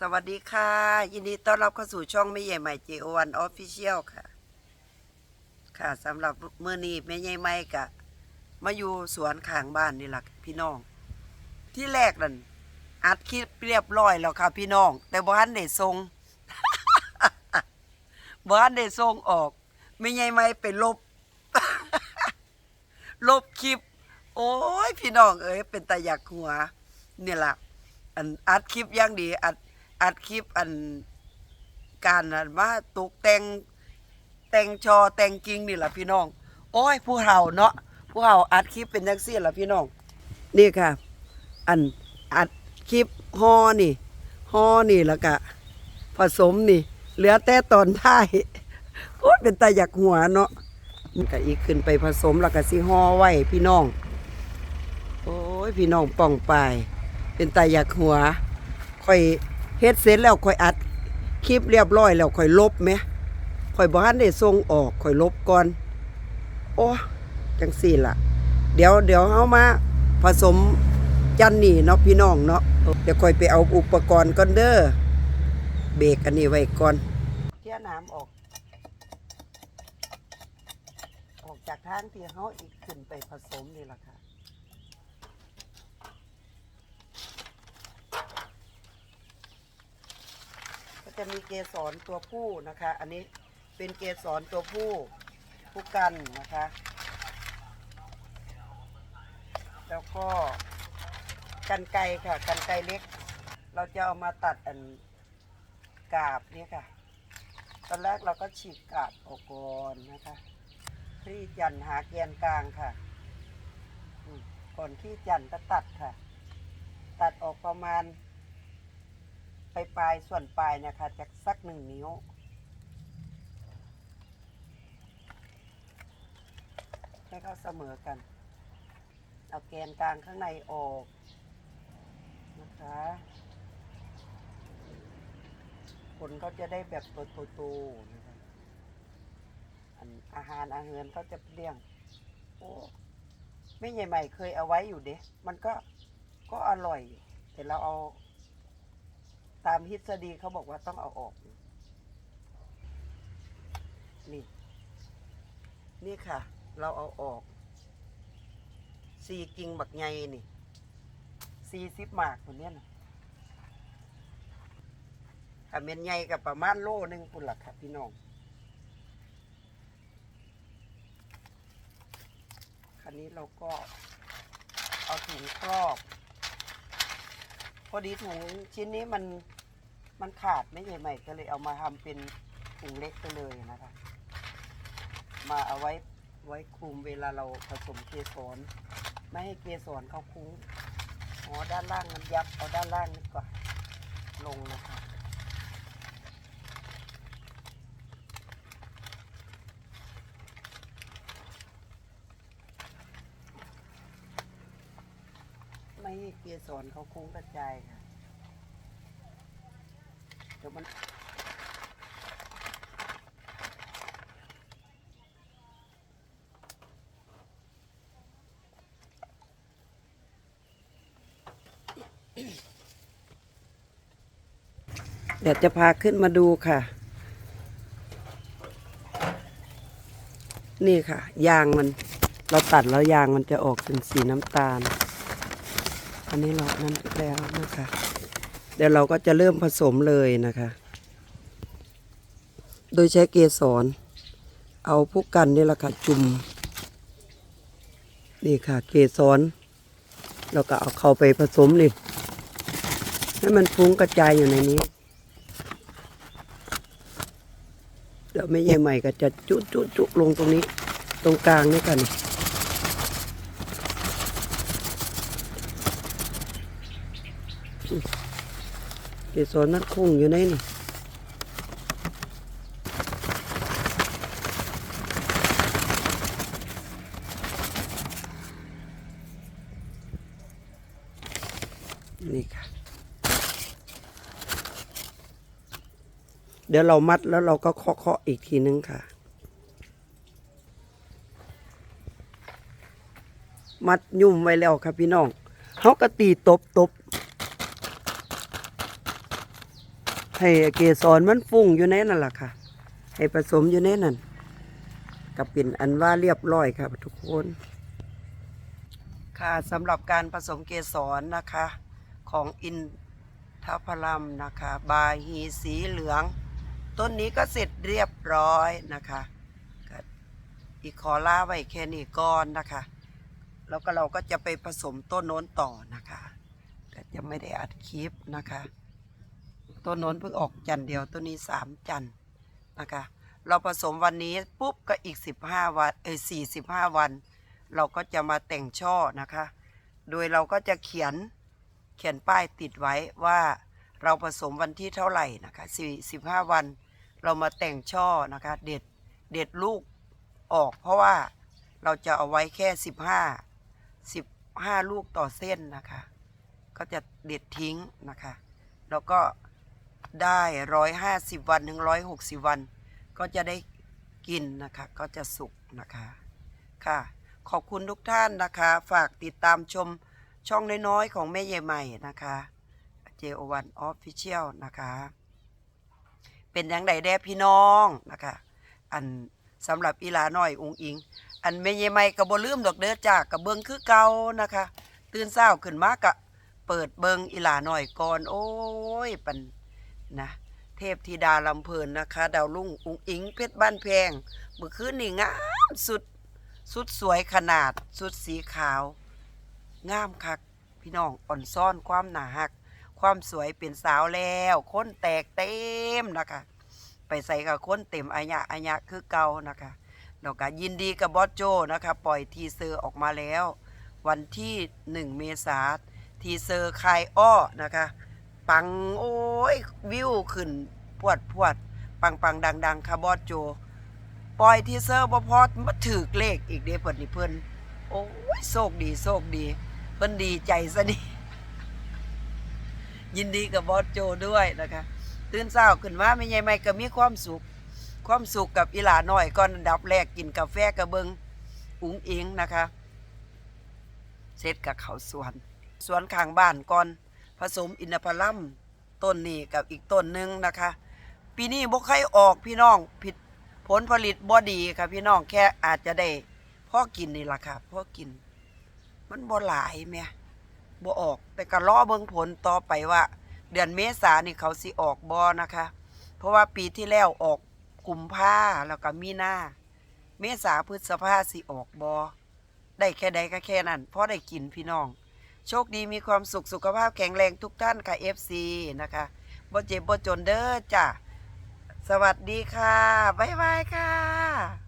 สวัสดีค่ะ ยินดีต้อนรับเข้าสู่ช่องแม่ใหญ่ใหม่ JO1 Official ค่ะ ค่ะสำหรับเมื่อนี้แม่ใหญ่ใหม่กะ มาอยู่สวนข้างบ้านนี่แหละพี่น้อง ที่แรกนั่นอัดคลิปเรียบร้อยแล้วค่ะ พี่น้อง แต่บ้านได้ทรงบ้านได้ทรงออกแม่ใหญ่ใหม่ไปลบ ลบคลิป โอ้ยพี่น้องเอ้ยเป็นตาอยากหัว เนี่ยล่ะอันอัดคลิปอย่างดีอัด อัดคลิปอันการอันว่าตกแต่งแต่งชอแต่งจริงนี่แหละพี่น้อง โอ้ยผู้เฒ่าเนาะผู้เฒ่าอัดคลิปเป็นจังซี่ล่ะพี่น้อง นี่ค่ะ อันอัดคลิปฮอนี่ฮอนี่แล้วก็ผสมนี่ เหลือแต่ตอนท้ายโอ้ยเป็นตาอยากหัวเนาะมันก็อีกขึ้นไปผสมแล้วก็สิฮอไว้พี่น้อง โอ้ยพี่น้องป่องไปเป็นตาอยากหัวค่อย เฮ็ดเสร็จแล้วค่อยอัดคลิปเรียบร้อยแล้วค่อยลบไหมค่อยบ่ทันได้ส่งออกค่อยลบก่อน โอ้จังสี่ล่ะ เดี๋ยวเดี๋ยวเฮามาผสมจันนี่เนาะพี่น้องเนาะเดี๋ยวค่อยไปเอาอุปกรณ์ก่อนเด้อเบรกอันนี้ไว้ก่อนเที่ยน้ำออก ออกจากทางที่เฮาอีกขึ้นไปผสมนี่ล่ะค่ะ ก็ จะมีเกสรตัวผู้นะคะ อันนี้เป็นเกสรตัวผู้ผู้กันนะคะ แล้วก็กันไกรค่ะกันไกรเล็ก เราจะเอามาตัดอันกาบเนี่ค่ะ ตอนแรกเราก็ฉีกกาบออกก่อนนะคะคลี่จันหาแกนกลางค่ะก่อนคลี่จันทร์ก็ตัดค่ะ ตัดออกประมาณ ไปปลายส่วนปลายนะคะจากสักหนึ่งนิ้ว ให้เขาเสมอกัน เอาแกนกลางข้างในออกนะคะผลเขาจะได้แบบโตๆนะคะอาหารอาหารเขาจะเลี้ยง โอ้ไม่ใหญ่ใหม่เคยเอาไว้อยู่เด้มันก็ก็อร่อย แต่เราเอา ตามทฤษฎีเขาบอกว่าต้องเอาออก นี่ นี่ค่ะ เราเอาออกสี่กิ่งบักใหญ่นี่สี่สิบหมากคนเนี้ยนะถ้าเม็นใหญ่กับประมาณโลหนึ่งปุ่นหลักค่ะพี่น้องคันนี้เราก็เอาถุงครอบ พอดีถุงชิ้นนี้มัน มันขาดไม่ใหญ่ใหม่ก็เลยเอามาทำเป็นถุงเล็กไปเลยนะคะ มาเอาไว้ไว้คลุมเวลาเราผสมเกสรไม่ให้เกสรเขาคุ้งอ๋อด้านล่างมันยับเอาด้านล่างนี่ก่อนลงนะคะไม่ให้เกสรเขาคุ้งกระจายค่ะ มันเดี๋ยวจะพาขึ้นมาดูค่ะ นี่ค่ะ ยางมัน เราตัดแล้วยางมันจะออกเป็นสีน้ำตาล อันนี้เรานั่นแล้วนะคะ เดี๋ยวเราก็จะเริ่มผสมเลยนะคะ โดยใช้เกสร เอาพวกกันนี่แหละค่ะจุ่ม นี่ค่ะเกสรเราก็เอาเข้าไปผสมนี่ให้มันฟุ้งกระจายอยู่ในนี้ เดี๋ยวไม่ใหญ่ใหม่ก็จะจุจุจุลงตรงนี้ ตรงกลางนี่กัน เกสรมันคงอยู่ในนี่นี่ค่ะ เดี๋ยวเรามัดแล้วเราก็เคาะเคาะอีกทีนึงค่ะ มัดยุ่มไว้แล้วครับพี่น้องเขาก็ตีตบตบ ให้เกสรมันฟุ้งอยู่ในนั่นแหละค่ะ ให้ผสมอยู่ในนั่นก็เป็นอันว่าเรียบร้อยครับทุกคน ค่ะสำหรับการผสมเกสรนะคะ ของอินทพลัมนะคะ บายฮีสีเหลือง ต้นนี้ก็เสร็จเรียบร้อยนะคะอีกขอล่าไว้แค่นี้ก่อนนะคะ แล้วก็เราก็จะไปผสมต้นโน้นต่อนะคะ แต่จะไม่ได้อัดคลิปนะคะ ต้นโน้นเพิ่งออกจันเดียวต้นนี้สามจันนะคะ เราผสมวันนี้ปุ๊บก็อีกสิบห้าวันเออสี่สิบห้าวัน เราก็จะมาแต่งช่อนะคะ โดยเราก็จะเขียนเขียนป้ายติดไว้ว่าเราผสมวันที่เท่าไหร่นะคะสี่สิบห้าวัน เรามาแต่งช่อนะคะ เด็ดเด็ดลูกออก เพราะว่าเราจะเอาไว้แค่สิบห้าสิบห้าลูกต่อเส้นนะคะ ก็จะเด็ดทิ้งนะคะ แล้วก็ ได้ร้อยห้าสิบวันถึงร้อยหกสิบวัน ก็จะได้กินนะคะ ก็จะสุกนะคะค่ะ ขอบคุณทุกท่านนะคะ ฝากติดตามชมช่องน้อยๆของแม่ใหญ่ใหม่นะคะ JO1 Official นะคะ เป็นยังไงแด่พี่น้องนะคะ อันสำหรับอีหลาน้อยองอิง อันแม่ใหญ่ใหม่ก็บ่ลืมดอกเด้อจากกับเบิงคือเก่านะคะ ตื่นเช้าขึ้นมากะเปิดเบิงอีหลาน้อยก่อน โอ้ยปัน นะเทพธิดาลำเพลินนะคะดาวลุ่งอุงอิงเพชรบ้านแพงเมื่อคืนนี่งามสุดสุดสวยขนาดสุดสีขาว งามคักพี่น้องอ่อนซ่อนความหนาหัก ความสวยเป็นสาวแล้วค้นแตกเต็มนะคะ ไปใส่กับค้นเต็มอายะอายะคือเก่านะคะแล้วก็ยินดีกับบอสโจนะคะ ปล่อยทีเซอร์ออกมาแล้ว วันที่หนึ่งเมษาทีเซอร์คายอ้อนะคะ ปังโอ้ยวิวขึ้นพวดพวด ปังปังดังดังค่ะบอสโจ ปล่อยทีเซอร์บ่พอมาถือเลขอีกเด้เพิ่นนี่เพิ่นโอ้ยโชคดีโชคดีเพิ่นดีใจซะนี่ยินดีกับบอสโจด้วยนะคะ ตื่นเช้าขึ้นมาไม่ใหญ่ไม่ก็มีความสุข ความสุขกับอีหลาน้อยก่อนดับแรกกินกาแฟกระเบิงอุ๋งเอิงนะคะ เสร็จกับเขาสวน สวนข้างบ้านก่อน สมอินทผลัมต้นนี้กับอีกต้นหนึ่งนะคะ ปีนี้บ่ใครออกพี่น้องผิดผลผลิตบ่ดีค่ะพี่น้องแค่อาจจะได้พ่อกินนี่ล่ะค่ะพ่อกิน มันบ่หลายแม่บ่ออก แต่ก็รอเบิ่งผลต่อไปว่า เดือนเมษานี่เขาสิออกบ่นะคะ เพราะว่าปีที่แล้วออกกุมภาแล้วก็มีนาเมษาพฤษภาสิออกบ่ได้แค่ใดก็แค่นั้นพอได้กินพี่น้อง โชคดีมีความสุขสุขภาพแข็งแรงทุกท่านค่ะ FC นะคะบ่เจ็บบ่จนเด้อจ้ะ สวัสดีค่ะ บ๊ายบายค่ะ